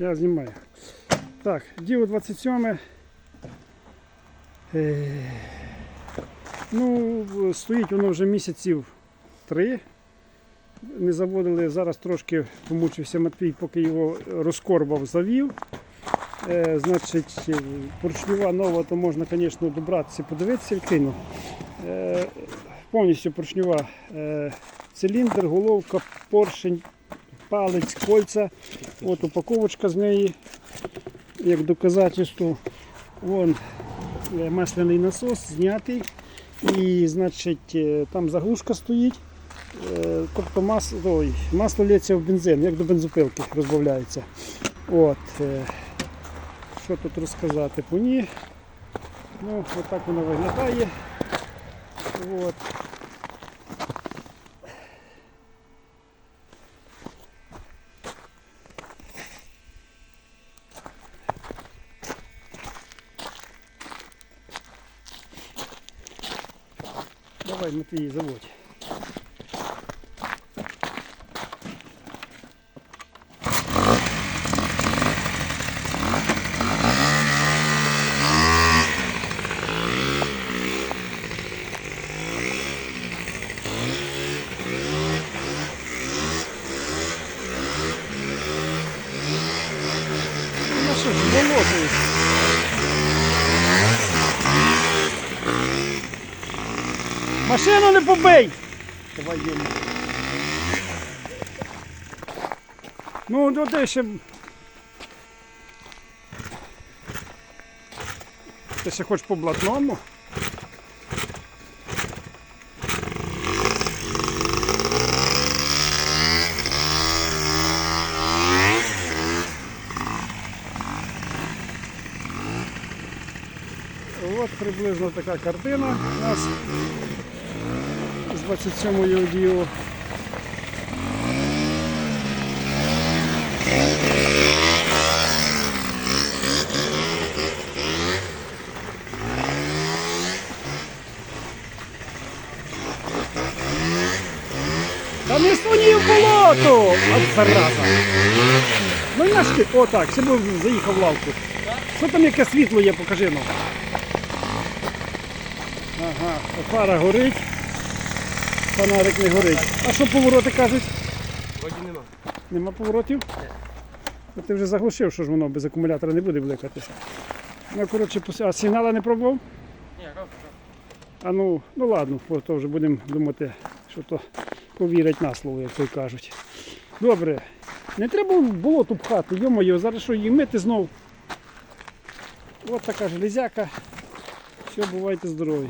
Я знімаю. Так, діло 27. Е, ну, стоїть воно вже місяців три. Не заводили, зараз трошки помучився Матвій, поки його розкорбав, завів. Е, значить, е, поршнева нова, то можна, звісно, добратися, подивитися, відкину. Е, повністю поршнева. Е, циліндр, головка, поршень, палець, кольця. От упаковочка з неї, як доказательство. Вон е, масляний насос знятий. І значить, е, там заглушка стоїть. Е, Тобто масло, ой, масло лється в бензин, як до бензопилки розбавляється. От, що тут розказати по ній? Ну, отак воно виглядає. От. Давай, Матвій, заводь. Ну що ж, болото. Машину не побий! Давай їм. Ну, до ти ще. Ти ще хочеш по блатному? От приблизно така картина у нас 27-ї одіо. Та не слоні в болото! От зараза! Ну ти, о так, ще був заїхав в лавку. Що там яке світло є, покажи ну. Ага, фара горить, фонарик не горить. А що повороти кажуть? Вроді нема. Нема поворотів? А ти вже заглушив, що ж воно без акумулятора не буде влекатися. Ну, коротше, а сигнала не пробував? Ні, роб, роб. А ну, ну ладно, то вже будемо думати, що то повірять на слово, як то й кажуть. Добре. Не треба в болото пхати, йо-моє, зараз що її мити знов. От така железяка. Все, бувайте здорові.